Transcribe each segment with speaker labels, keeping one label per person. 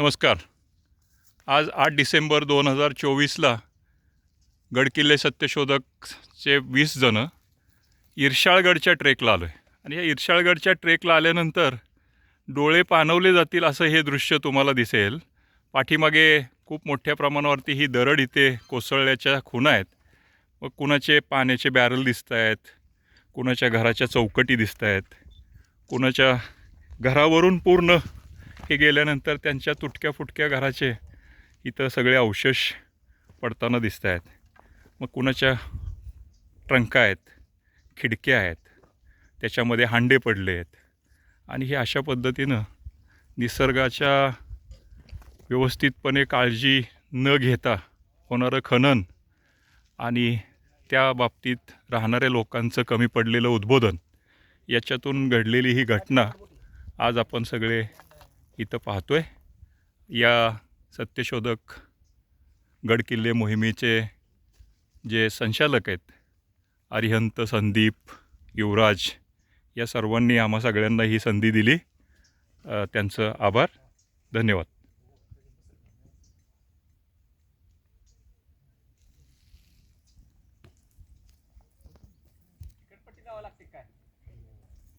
Speaker 1: नमस्कार. आज आठ डिसेंबर दोन हजार चोवीसला गडकिल्ले सत्यशोधकचे वीस जणं इर्शाळगडच्या ट्रेकला आलो आहे आणि या इर्शाळगडच्या ट्रेकला आल्यानंतर डोळे पाणवले जातील असं हे दृश्य तुम्हाला दिसेल. पाठीमागे खूप मोठ्या प्रमाणावरती ही दरड इथे कोसळल्याच्या खुणा आहेत. मग कुणाचे पाण्याचे बॅरल दिसत आहेत? कुणाच्या घराच्या चौकटी दिसत आहेत? कुणाच्या घरावरून पूर्ण हे गेल्यानंतर त्यांच्या तुटक्या फुटक्या घराचे इथं सगळे अवशेष पडताना दिसत आहेत. मग कुणाच्या ट्रंका आहेत खिडक्या आहेत त्याच्यामध्ये हांडे पडले आहेत. आणि हे अशा पद्धतीनं निसर्गाच्या व्यवस्थितपणे काळजी न घेता होणारं खनन आणि त्या बाबतीत राहणाऱ्या लोकांचं कमी पडलेलं उद्बोधन याच्यातून घडलेली ही घटना आज आपण सगळे इथं पाहतो आहे या सत्यशोधक गडकिल्ले मोहिमेचे जे संचालक आहेत अरिहंत संदीप युवराज या सर्वांनी आम्हा सगळ्यांना ही संधी दिली. त्यांचं आभार. धन्यवाद.
Speaker 2: चिकटपट्टी लावा लागते काय?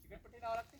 Speaker 2: चिकटपट्टी लावा लागते?